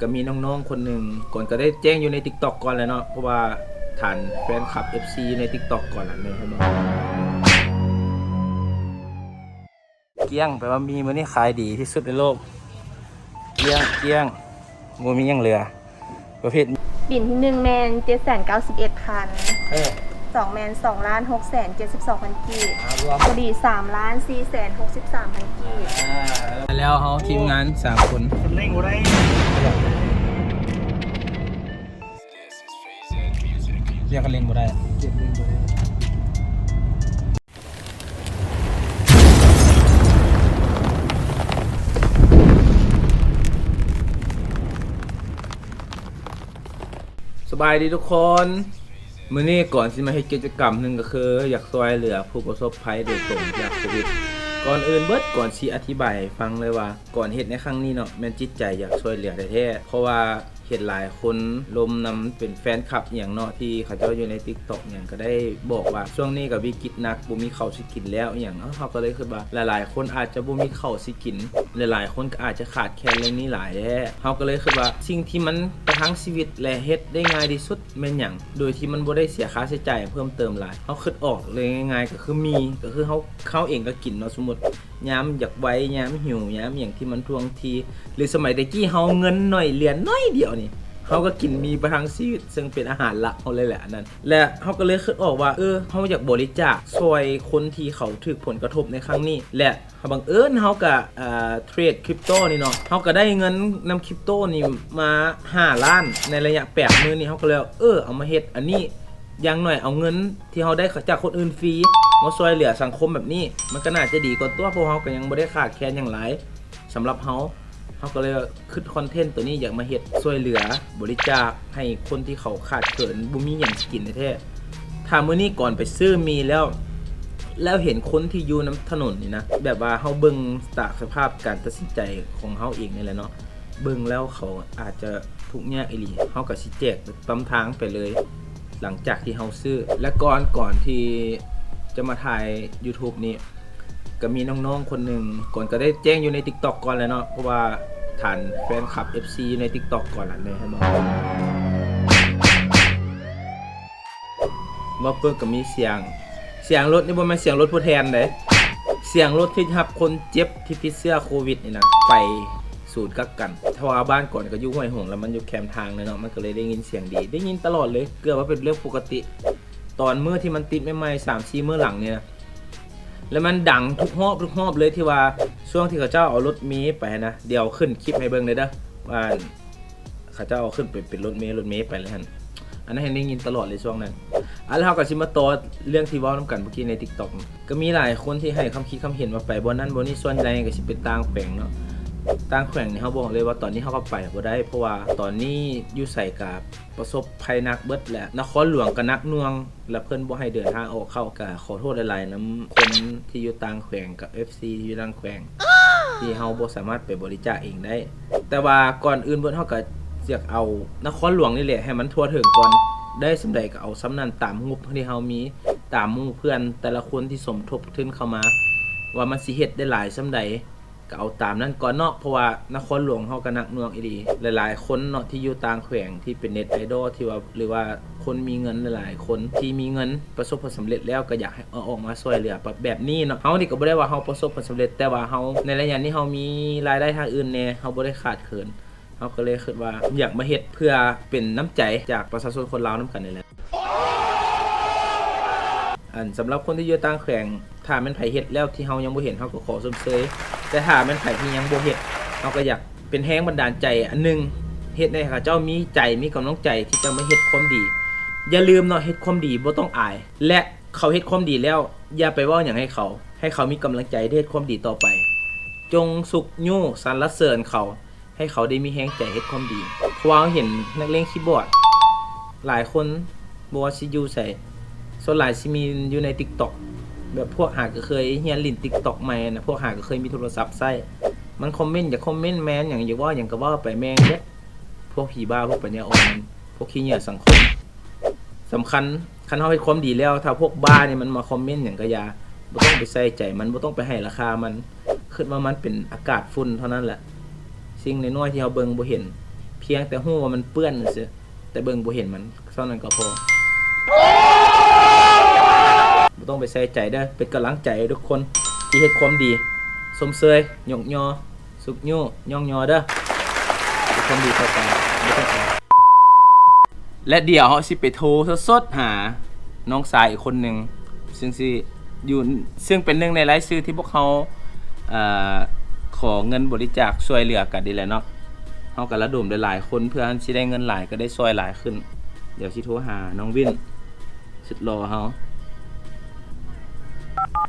ก็มีน้องๆคนหนึ่งก่อนก็ได้แจ้งอยู่ใน TikTok ก่อนแล้วเนาะเพราะว่าฐานแฟนคลับ FC ใน TikTok ก่อนแหละเนี่ยครับเกี้ยงแปลว่ามีมื้อนี้ขายดีที่สุดในโลก เกี้ยงเกี้ยงบ่มีหยังเหลือ ประเภทบินที่หนึ่งแมนเจ็ดแสนเก้าสิบเอ็ดพันเออสองแมนสองล้านหกแสนเจ็ดสิบสองพันกีบรวมพอดีสามล้านสี่แสนหกสิบสามพันกีบแล้วเฮาทีมงานสามคน คนเล่งบ่ได้ เรียกกันเล่นบ่ได้เจ็บเล่นบ่ได้สบายดีทุกคน มื้อนี้ก่อนสิมาเฮ็ดกิจกรรมหนึงก็คือ อยากช่วยเหลือผู้ประสบภัยโดยตรงจากโควิด ก่อนอื่นเบิดก่อนสิอธิบายให้ฟังเลยว่า ก่อนเฮ็ดในครั้งนี้เนาะแม่นจิตใจอยากช่วยเหลือแท้ๆเพราะว่า เห็นหลายคนลมนำเป็นแฟนคลับอย่างเนาะที่เขาเจ้าอยู่ในติ๊กต็อย่างก็ได้บอกว่าช่วงนี้กับวิกฤตหนักบุมีเข่าสิกินแล้วอย่างเนาะเขาก็เลยคือว่าหลาย ๆ คนอาจจะบุมีเข่าสิกิน หลาย ๆ คนก็อาจจะขาดแคลนเรื่องนี้หลายแย่เขาก็เลยคือว่าสิ่งที่มัน ทั้งชีวิตและเฮ็ดได้ง่ายที่สุดแม่นหยังโดยที่มันบ่ได้เสียค่าใช้จ่ายเพิ่มเติมหลายเขาคิดออกเลยง่ายๆก็คือมีก็คือเขาเขาเองก็กินเนาะสมมุติยามอยากไว้ยามหิวยามอย่างที่มันทวงที หรือสมัยตะกี้เฮาเงินหน่อยเหรียญน้อยเดียวนี่ เฮาก็กินมีประทังชีวิตซึ่งเป็นอาหารหลักเฮาเลยแหละอันนั้น และเฮาก็เลยคิดออกว่าเออเฮาอยากบริจาคช่วยคนที่เขาถูกผลกระทบในครั้งนี้ และบังเอิญเฮาก็อ่าเทรดคริปโตนี่เนาะเฮาก็ได้เงินนำคริปโตนี่มา5ล้านในระยะ8มื้อนี่เฮาก็เลยเออเอามาเฮ็ดอันนี้อย่างหน่อยเอาเงินที่เราได้จากคนอื่นฟรีมาช่วยเหลือสังคมแบบนี้ มันก็น่าจะดีกว่าตัวเพราะเราก็ยังไม่ได้ขาดแคลนอย่างไรสำหรับเรา เราก็เลยคิดคอนเทนต์ตัวนี้อยากมาเฮ็ดช่วยเหลือบริจาคให้คนที่เขาขาดเขินบุมีอย่างสกินในแท้ถ้ามื้อนี้ก่อนไปซื้อมีแล้ว แล้วเห็นคนที่อยู่น้ำถนนนี่นะ แบบว่าเฮาเบิ่งจากสภาพการตัดสินใจของเฮาเองนี่แหละเนาะเบิ่งแล้วเขาอาจจะทุกข์ยากอีหลีเฮาก็สิแจกตำทางไปเลย หลังจากที่เฮาซื้อ และก่อนก่อนที่จะมาถ่าย YouTube นี้ ก็มีน้องๆคนหนึ่งก่อนก็ได้แจ้งอยู่ใน TikTok ก่อนแล้วเนาะเพราะว่าฐานแฟนคลับ FC ใน TikTok ก่อนแหละเลยให้บอกว่าเพิ่งก็มีเสียง เสียงรถนี่บ่แม่นเสียงรถผู้แทนเด้เสียงรถที่รับคนเจ็บที่ติดเชื้อโควิดนี่นะไปศูนย์กักกันถ้าว่าบ้านก่อนก็อยู่ห้วยหงแล้วมันอยู่แคมทางเลยเนาะมันก็เลยได้ยินเสียงดี ได้ยินตลอดเลย เกือบว่าเป็นเรื่องปกติ ตอนเมื่อที่มันติดใหม่ๆสามสี่เมื่อหลังเนี่ย แล้วมันดังทุกหอบทุกหอบเลยที่ว่าช่วงที่เขาเจ้าเอารถเมล์ไปนะเดี๋ยวขึ้นคลิปให้เบิ้งเลยเด้อว่าเขาเจ้าเอาขึ้นไปเป็นรถเมล์รถเมล์ไปเลยฮะอันนั้นเห็นได้ยินตลอดเลยช่วงนั้นอันแล้วเราก็ชิมาโตอเรื่องที่ว่าน้ำกันเมื่อกี้ในทิกตอกก็มีหลายคนที่ให้คำคิดคำเห็นว่าไปบนนั้นบนนี้ส่วนใหญ่ก็ชิเป็นต่างแปลงเนาะ ต่างแขวงนี่เขาบอกเลยว่าตอนนี้เขาก็ไปบ่ได้ เพราะว่าตอนนี้อยู่ใส่กับประสบภัยนักเบิดแหละนครหลวงก็หนักน่วง และเพิ่อนบ่ให้เดินทางออกเข้าก็ขอโทษหลายๆนํคนที่อยู่ต่างแขวงกับ FC ที่อยู่ต่างแขวงที่เฮาบ่สามารถไปบริจาคเองได้ แต่ว่าก่อนอื่นเบิ่นเฮาก็อยากเอานครหลวงนี่แหละให้มันทั่วถึงก่อนได้สำใดก็เอาสำนั้นตามงบที่เฮามีตามหมู่เพื่อนแต่ละคนที่สมทบทุนเข้ามา ว่ามันสิเฮ็ดได้หลายสำใด ก็เอาตามนั้นก่อนเนาะเพราะว่านครหลวงเฮาก็นักหน่วงอีหลีหลาย ๆ คนเนาะที่อยู่ต่างแขวงที่เป็นเน็ตไอดอลที่ว่าหรือว่าคนมีเงินหลาย ๆ คนที่มีเงินประสบผลสำเร็จแล้วก็อยากให้เอาออกมาช่วยเหลือแบบนี้เนาะเฮานี่ก็บ่ได้ว่าเฮาประสบผลสำเร็จ แต่ว่าเฮาในระยะนี้เฮามีรายได้ทางอื่นแน่เฮาบ่ได้ขาดเขินเฮาก็เลยคิดว่าอยากมาเฮ็ดเพื่อเป็นน้ำใจจากประชาชนคนลาวนํกันนี่แหละ อันสำหรับคนที่อยู่ต่างแขวงถ้ามันไผเฮ็ดแล้วที่เฮายังบ่เห็นเฮาก็ขอสมเสยแต่ถ้ามันไผที่ยังบ่เฮ็ดเฮาก็อยากเป็นแรงบันดาลใจอันหนึงเฮ็ดให้เขาเจ้ามีใจมีกำลังใจที่จะมาเฮ็ดความดี อย่าลืมเนาะเฮ็ดความดีบ่ต้องอาย และเขาเฮ็ดความดีแล้ว อย่าไปเว้าหยังให้เขา ให้เขามีกำลังใจเฮ็ดความดีต่อไป จงสุกยู่สรรเสริญเขา ให้เขาได้มีแรงใจเฮ็ดความดีเพราะว่าเราเห็นนักเลงคีย์บอร์ดหลายคนบ่ว่าสิอยู่ไส ส่วนหลายสิมีอยู่ใน TikTok แบบพวกหาก็เคยเฮียนลิน TikTok ใหม่นะพวกหาก็เคยมีโทรศัพท์ใช้มันคอมเมนต์อย่าคอมเมนต์แมนอย่างอย่าว่าอย่างก็ว่าไปแม่งเด้อพวกผีบ้าพวกปัญญาอ่อนพวกขี้เหยียดสังคมสำคัญคันเฮาเฮ็ดความดีแล้ว ถ้าพวกบ้าเนี่ยมันมาคอมเมนต์หยังก็อย่าบ่ต้องไปใส่ใจมันบ่ต้องไปให้ราคามันคิดว่ามันเป็นอากาศฝุ่นเท่านั้นแหละ สิ่งในน้อยที่เฮาเบิ่งบ่เห็นผีพียงแต่ฮู้ว่ามันเปื้อนซื่อแต่เบิ่งบ่เห็นมันเท่านั้นก็พอ ต้องไปใส่ใจเด้อเป็นกำลังใจให้ทุกคนที่เฮ็ดความดีสมเสยยกยอ สุกโยย่องยอเด้อเป็นความดีต่อไปบ่ต้องอายและเดี๋ยวเฮาสิไปโทรสดๆหาน้องสายอีกคนหนึ่งซึ่งสิอยู่ซึ่งเป็นหนึ่งในรายชื่อที่พวกเขาเอ่อขอเงินบริจาคช่วยเหลือกันนี่แหละเนาะเฮากันระดมหลายๆคนเพื่อสิได้เงินหลายก็ได้ซอยหลายขึ้น เดี๋ยวสิโทรหาน้องวินสุดรอเฮา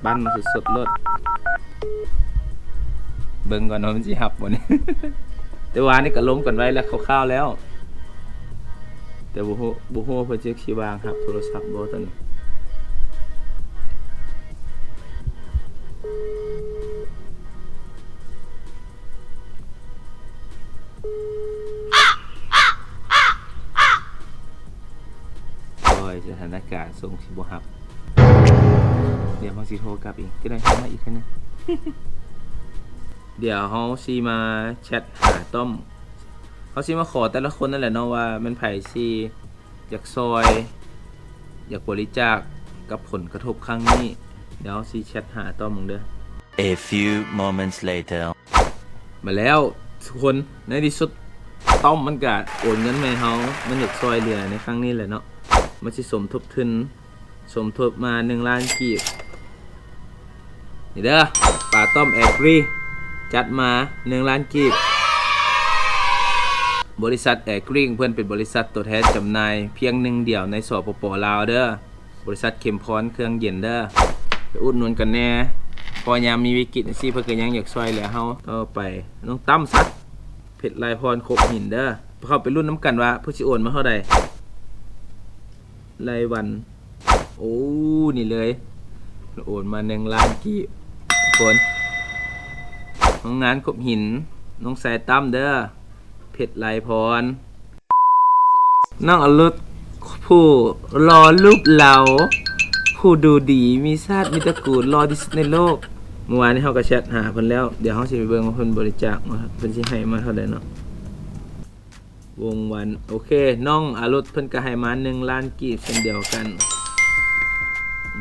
บ้านมาสุดสดๆรถเบิ่งก่อนว่ามันสิฮับบ่นี่แต่ว่านี่ก็ล้มกันไว้แล้วคร่าวๆแล้ว แต่บ่ฮู้บ่ฮู้ว่าเพิ่นสิสิวางครับโทรศัพท์บ่ตอนนี้โอ้ยสถานการณ์ทรงสิบ่ฮับ เดี๋ยวเฮาสิโทรกลับอีกจะได้เข้ามาอีกแค่นึงเดี๋ยวเฮาสิมาแชทหาต้อมเขาสิมาขอแต่ละคนนั่นแหละเนาะว่ามันไผสิอยากซอย อยากบริจาคกับผลกระทบครั้งนี้ เดี๋ยวสิแชทหาต้อมมึงเด้อ A few moments later. มาแล้วทุกคนในที่สุดต้อมมันก็โอนเงินมาให้เฮามันอยากซอยเหลือในครั้งนี้แหละเนาะมันสิสมทบทุนสมทบมา1ล้านกีบ นี่เด้อป่าต้มแอกรีจัดมา1ล้านกีบบริษัทแอร์กริงเพื่อนเป็นบริษัทตัวแทนจำหน่ายเพียงหนึ่งเดียวในสปปลาวเด้อบริษัทเข็มพรเครื่องเย็นเด้อไปอุดหนุนกันแน่พอยามมีวิกฤตสิเพิ่นก็ยังอยากช่วยเหลือเฮาต่อไปน้องตั้มซัดเพชรลายพรครบหินเด้อเข้าไปรุ่นน้ำกันว่าผู้สิโอนมาเท่าใดรายวัน โอ้นี่เลย โอนมา1ล้านกีบคนน้องงานครบหิน น้องสายตั้มเด้อเพชรไลพรน้องอรุษผู้รอรูปเหลาผู้ดูดีมีชาติมีตระกูลรอที่สุดในโลกเมื่อวานนี้เขาก็แชทหาเพิ่นแล้ว เดี๋ยวเขาสิไปเบิ่งว่าเพิ่นบริจาคมาเพิ่นสิให้มาเท่าใดเนาะวงวัน โอเค น้องอารุษเพิ่นก็ให้มา1ล้านกีบเช่นเดียวกัน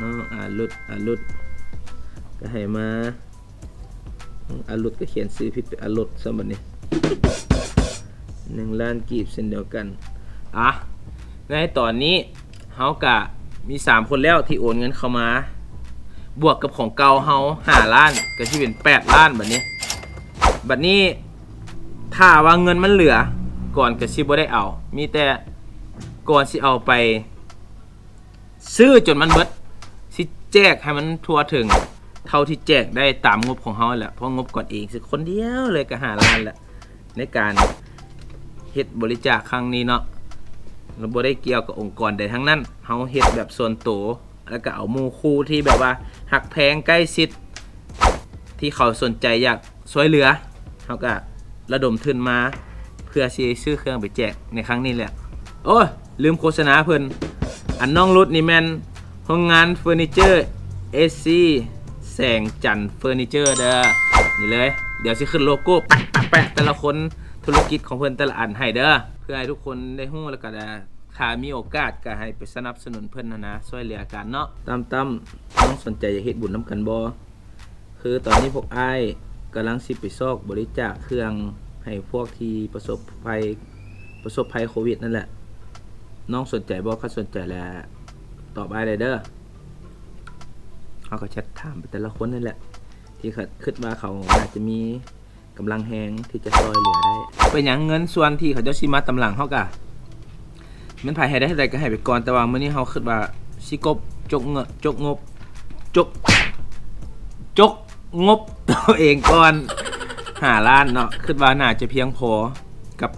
น้องอารุษอารุษก็ให้มาอารุษก็เขียนชื่อผิดเป็นอารุษซะบัดนี้หนึ่งล้านกีบเช่นเดียวกัน อะ ในตอนนี้เฮากะมีสามคนแล้วที่โอนเงินเข้ามา บวกกับของเก่าเฮาห้าล้านก็ที่เป็นแปดล้านแบบนี้ บัดนี้ถ้าว่าเงินมันเหลือ ก่อนก็สิบ่ได้เอา มีแต่ก่อนสิเอาไป ซื้อจนมันเบิด แจกให้มันทั่วถึง เท่าที่แจกได้ตามงบของเฮาแหละเพราะงบก่อนเองสิคนเดียวเลยก็หาล้านแหละในการเฮ็ดบริจาคครั้งนี้เนาะเราบ่ได้เกี่ยวกับองค์กรใดทั้งนั้นเฮาเฮ็ดแบบส่วนตัวแล้วก็เอาหมูคู่ที่แบบว่าหักแพงใกล้ชิดที่เขาสนใจอยากช่วยเหลือเฮาก็ระดมทุนมาเพื่อซื้อเครื่องไปแจกในครั้งนี้แหละ โอ้ลืมโฆษณาเพิ่นอันน้องรุดนี่แมน โรงงานเฟอร์นิเจอร์ SC แสงจันเฟอร์นิเจอร์เด้อนี่เลย เดี๋ยวสิขึ้นโลโก้แปะแปะแต่ละคนธุรกิจของเพิ่อนแต่ละอันให้เด้อเพื่อให้ทุกคนได้ฮู้แล้วก็ได้ถ้ามีโอกาสก็ให้ไปสนับสนุนเพิ่นนะนะช่วยเหลือกันเนาะตามตั้มต้องสนใจอยากเฮ็ดบุญน้ำกันบ่คือตอนนี้พวกอ้กำลังสิไปซอกบริจาคเครื่องให้พวกที่ประสบภัยประสบภัยโควิดนั่นแหละ น้องสนใจบ่ถ้าสนใจแล้ว ต่อบอ้ายเด้อเขาก็แชทถามไปแต่ละคนนั่นแหละ ที่เขาคิดว่าเขาอาจจะมีกำลังแหงที่จะซอยเหลือได้ เป็นอย่างเงินส่วนที่เขาเจ้าชิมาตำหลังเขากะมันภายให้ได้เท่าใดก็ให้ไปก่อนแต่ว่ามื้อนี้เขาคิดว่าสิกบจกเงนจกงบจกจกงบตัวเองก่อนหาล้านเนาะคิดว่าน่าจะเพียงพอกับ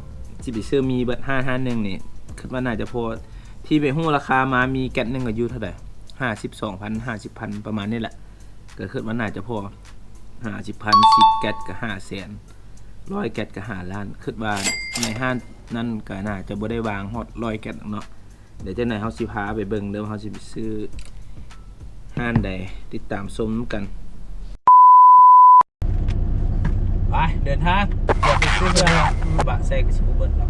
สิบิเซื้อมีเบิด551นี่คิดว่าน่าจะพอ ที่ไปฮู้ราคามามีแก๊สหนึ่งก็อยู่เท่าใด52,000 50,000ประมาณนี้แหละเก็คิดว่าน่าจะพอห้าสิบพันสิบแกตก็ห้าแสนร้อยแกตก็ห้าล้านคิดว่าในห้างนั่นก็น่าจะบ่ได้วางฮอตร้อยแกตเนาะเดี๋ยวเจ้าไหนายเฮาสิพาไปเบิ่งเด้อว่าเฮาสิไปซื้อห้านใดติดตามชมกันไปเดินทางเดี๋ยวไปซื้อเพื่อนบะใส่กับสิบเบิร์ดแล้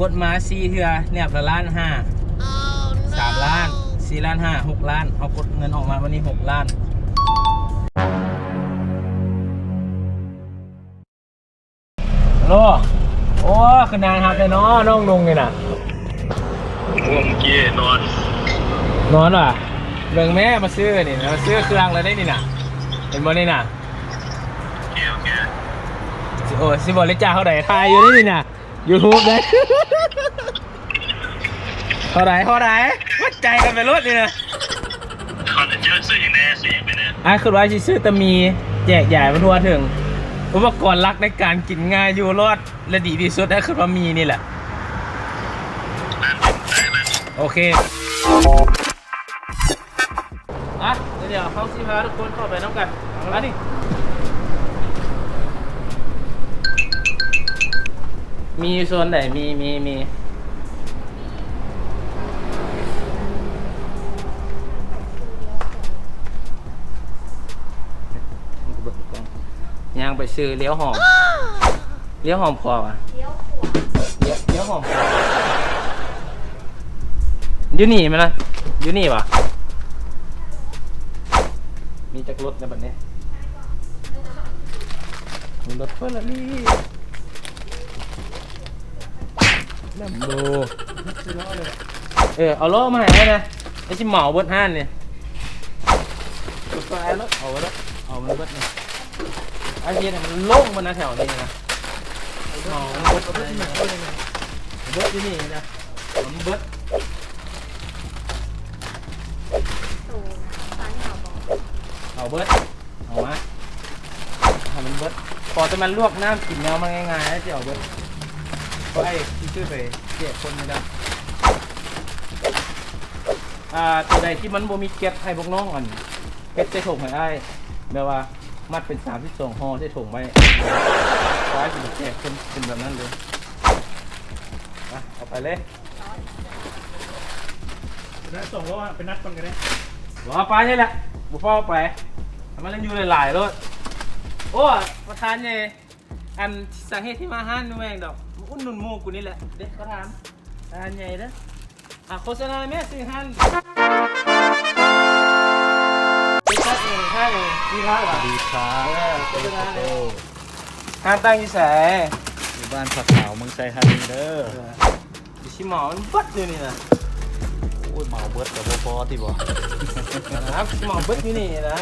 กดมาสี่เทือแนบละล้านห้าสามล้านสี่ล้านห้าหกล้านเอากดเงินออกมาวันนี้หกล้านฮัลโหลโอ้คือนานครับแต่น้อน้องลงเลยน่ะง่วงเมื่อกี้นอน นอนว่ะเบิ่งแม่มาซื้อนี่มาซื้อเครื่องแล้วได้นี่น่ะ เห็นบ่นี่น่ะโอเคโอเคสิโอ้สิบ่เลยจ้าเขาไดทายอยู่ได้นี่น่ะ YouTube ได้เท่าไหร่เท่าไหร่วัดใจกันไปรถนี่นะคอนเยอะซื้ออย่างแน่ซื้ออย่างไปแน่อะคือว่าสิซื้อแตะมีแจกใหญ่มาทั่วถึงอุปกรณ์รักในการกินง่ายอยู่รอดและดีที่สุดนะคือว่ามีนี่แหละนั่นเป็นใจนั่นโอเคอะเดี๋ยวเขาสิพาทุกคนเข้าไปน้ำกันมานี่ มีโซนไหนมีมีมีย่างไปซื้อเลี้ยวหอม เลี้ยวหอมคออะเลี้ยวเลี้ยวหอมคออยู่นี่ไหมล่ะอยู่นี่ปะมีจักรถในแบบนี้มีรถเฟอร์รารี่ ลมโบเออเอาโล้อมาให้นะไอ้ชิเหมาเบิดห้านเนี่ยกดไฟรถเอาไว้รถเอาไว้เบิดเนี่ยไอ้เหี้ยเนี่ยมันโล่งมันนะแถวนี้นะเหมาเบิดเบิดที่ไหนเบิดที่ไหนเบิดที่นี่นะมันเบิดสูงฟ้าหนเอาเบิร์ดเอามาทำมันเบิร์ดพอจะมันลวกน้ำกินแนวมันง่ายๆแล้วจะเอาเบิราะ ไอ้ที่ชื่อไปเจี๊ยคนไม่ได้อ่าตัวใดที่มันบ่มีเก็บให้พวกน้องอ่อนเก็บใส่ถุงให้ได้แบบว่ามัดเป็นสามที่สองห่อใส่ถุงไว้ไว้ถึงแจกคนเป็นแบบนั้นเลยอะเอาไปเลยนัดส่งว่าเป็นนัดกันกันได้บอกเอาไปนี่แหละบุฟเฟ่ไปทำไมต้องอยู่หลายๆรถโอ้ประธานเนี่ย อันสาเหตุที่มาห้านแม่งดอกมันอุ่นหนุนหมูกูนี่แหละ เด็กประธานประธานใหญ่เด้ออะโฆษณาแม่ซื้อห้านเป็นตัดเองห้านเองดีครับดีครัเออโฆษณาเลยห้านตั้งอยี่แสอยู่บ้านผักขาวเมืองไซฮันนีเด้อดิชิหมอมันบัดอยู่นี่นะโอ้ยเมาเบิร์ดกับพอที่บ่นะครับดิชิหมอบัดอยู่นี่นะ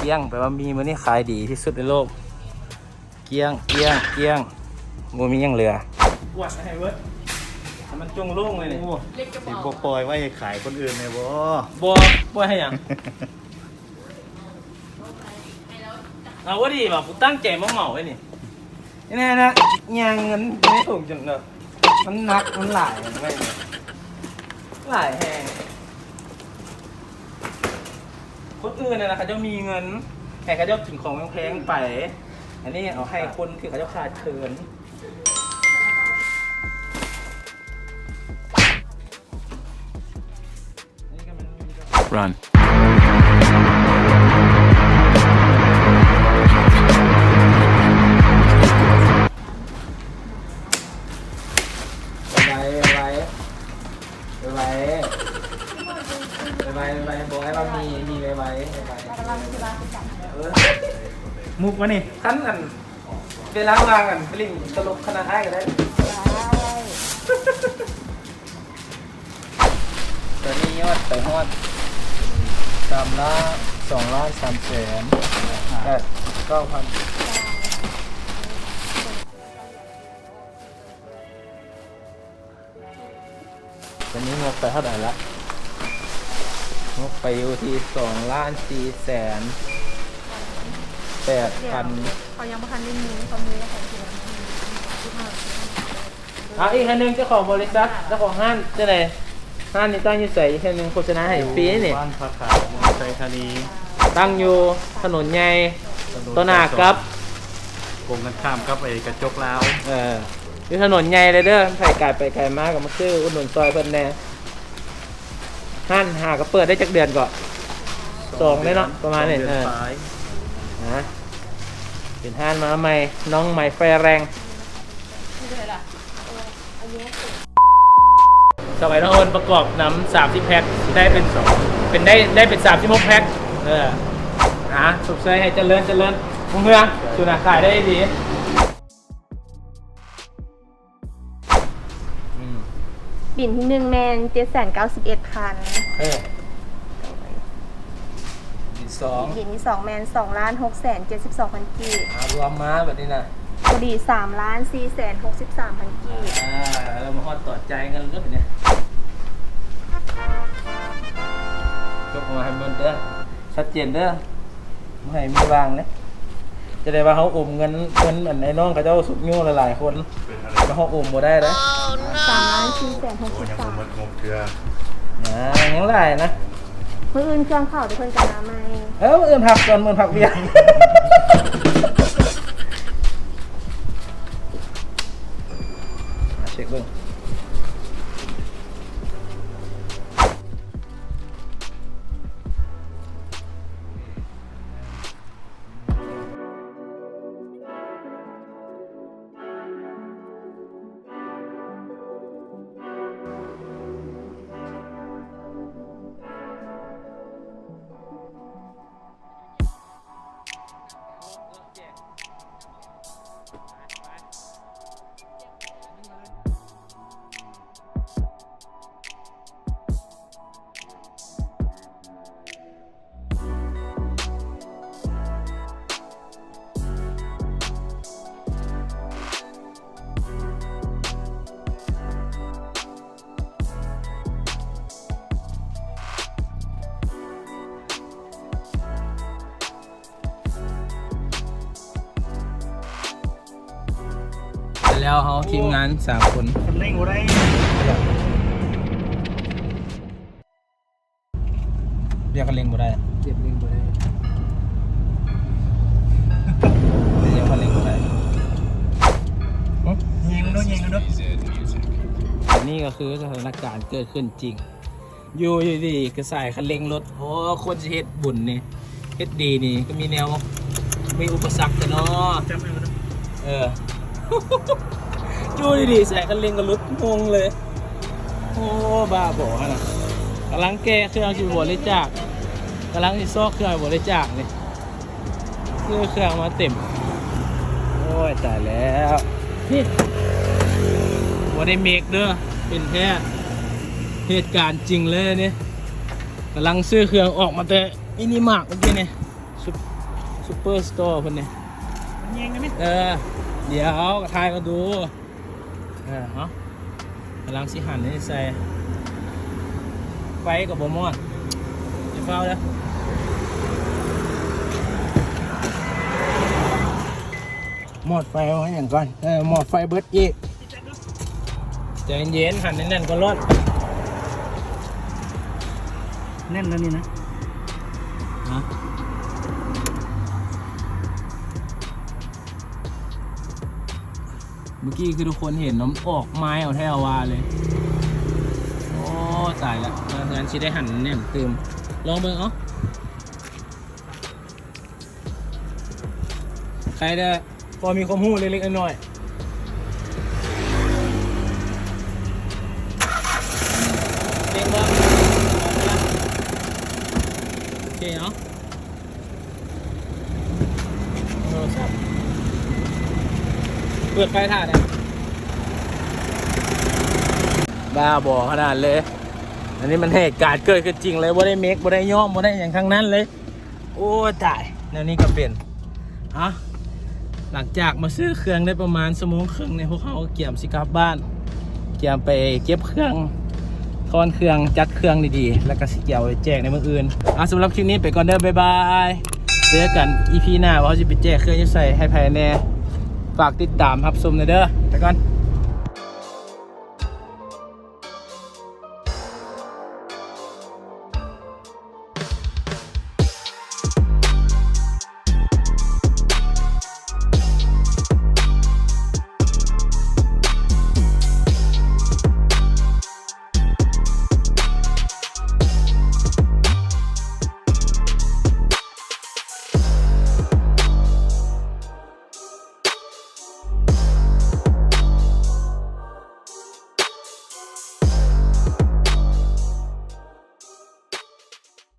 เกี้ยงแปลว่ามีมื้อนี้ขายดีที่สุดในโลก เกี้ยงเกี้ยงเกี้ยงมูมีหยังเหลือปวดให้เบิดให้มันจงโล่งเลยนี่สิบ่ปล่อยไว้ให้ขายคนอื่นเลยบ่บ่บ่ให้หยังเอาว่าดีป่ะกูตั้งใจมาเหมาไว้นี่นี่แน่นะยางเงินไม่ถูกจนเนอะมันหนักมันหลายมันไม่เนี่ยหลายแหง คนอื่นน่ะนะเขาจะมีเงินแต่เขาจะถึงของแพงๆไป อันนี้เอาให้คนที่เขาจะขาดเคินรัน วะนี่ขั้นกันเวลาวางกันปลิ่งตลกขนาดไหนก็ได้ตอนนี้ยอดไปฮอดสามล้านสองล้านสามแสนแปดเก้าพันตอนนี้งบไปเท่าไหร่ละงบไปอยู่ที่สองล้านสี่แสน แปดพันเขายังไม่ทันได้มีเขามีแล้วของเทียมอะอีกคันหนึงเจ้าของบริษัทเจ้าของห้างเจ้าไหนห้างนี่ตั้งอยู่ใส่อีกคันหนึงโฆษณาให้ฟรีนี่บ้านผักขาวเมืองไซฮันนีตั้งอยู่ถนนใหญ่ต้นหนากับ กงกันข้ามกับไอ้กระจกลาวเอออยู่ถนนใหญ่เลยเด้อไผ่ไก่ไปไก่มากับมาซื้ออุดหนุนซอยเพิ่นแน่ห้านหาก็เปิดได้จักเดือนก่อนสองได้เนาะประมาณนี้ สองเอเดือนอปลายนะ เป็นห้านมาใหม่ น้องใหม่ไฟแรงนี่เลยล่ะเอออันนี้สุดสมัยน้องโอนประกอบน้ำสามสิบแพ็คได้เป็นสองเป็นได้ได้เป็นสามสิบหกแพ็คเอออะสุขใจให้เจริญเจริญมุ่งเฮืองสุนาขายได้ดีอืมบินที่หนึ่งแมนเจ็ดแสนเก้าสิบเอ็ดคันเออบิน สองบินที่สองแมนสองล้านหกแสนเจ็ดสิบสองพันกีบอารวมม้าแบบนี้นะบุรีสามล้านสี่แสนหกสิบสามพันกีบอ่าเรามาฮอดต่อใจกันก็เป็นเนี่ยยกออกมาให้มันเด้อชัดเจนเด้อไม่ให้มีวางเลยจะได้ว่าเขาอมเงินเงินอันในน้องเขาเจ้าสุกยุ่งหลายๆคนแล้วเขาอมบ่ได้เลยสามล้านสี่แสนหกโอ้สิบยังสาบ่มหมดงบเทื่อนะยังไรนะเมื่ออื่นเครื่องเข่าทุกคนกันนะไหมเออเอื่นผักก่อนเมื่อผักเบียร์ แล้วเขาทีมงานสามคนคนเร่งบ่ได้เรียกกันเล็งบ่ได้เรียกเล็งบ่ได้เรียกกันเล็งบ่ได้ยิงดูยิงดูอันนี้ก็คือสถานการณ์เกิดขึ้นจริง อยู่ดีๆก็ใส่คันเร่งรถ โอ้คนเฮ็ดบุญนี่เฮ็ดดีนี่ก็มีแนวมีอุปสรรคกันเนาะจำได้บ่เออ อยู่ดีๆใส่คันเร่งก็รถงงเลย โอ้บ้าบอนะกำลังแก้เครื่องสิบริจาคกำลังสิซอกเครื่องบริจาคนี่ซื้อเครื่องมาเต็ม โอ้ยตายแล้วนี่บ่ได้เมกเด้อเป็นแค่เหตุการณ์จริงเลยนี่กำลังซื้อเครื่องออกมาแต่มินิมาร์ทเมื่อกี้นี่ซุปซุปเปอร์สโตร์คนนี้ยิงกันไหมเออ เดี๋ยวกระทายมาดูเออเนาะกำลังสิหันให้ใส่ไฟกับบมอดจะเฝ้าแล้วหมดไฟเอาไว้อย่างก่อน เออหมดไฟเบิดอีกใจเย็นๆหันแน่นๆก็รอดแน่นแล้วนี่นะนะ เมื่อกี้คือทุกคนเห็นน้ำออกไม้เอาแถววาเลย โอ้ตายละงั้นชิได้หันแหนมเติมลองเบิ่งเอ้าใครได้พอมีความรู้เล็กๆน้อยๆเก่งบ่โอเคเนาะโทรศัพท์ เปิดไฟถ่ายนะบ้าบอขนาดเลย อันนี้มันเหตุการณ์เกิดขึ้นจริงเลยว่าได้เมคว่าได้ย่อมว่าได้อย่างทั้งนั้นเลย โอ้ตายแนวนี้ก็เป็นอะหลังจากมาซื้อเครื่องได้ประมาณสมงครึ่งเนี่ยพวกเขาก็เกี่ยมสิกลับบ้าน เกี่ยมไปเก็บเครื่องทอนเครื่องจัดเครื่องดีๆ แล้วก็สเกี่ยวไปแจกในเมืออื่นอะสำหรับคลิปนี้ไปก่อนเด้อบ๊ายบายเจอกันอีพีหน้าว่าเขาจะไปแจกเครื่องยังใส่ให้ภายแน่ ฝากติดตามครับชมหน่อยเด้อแต่ก่อน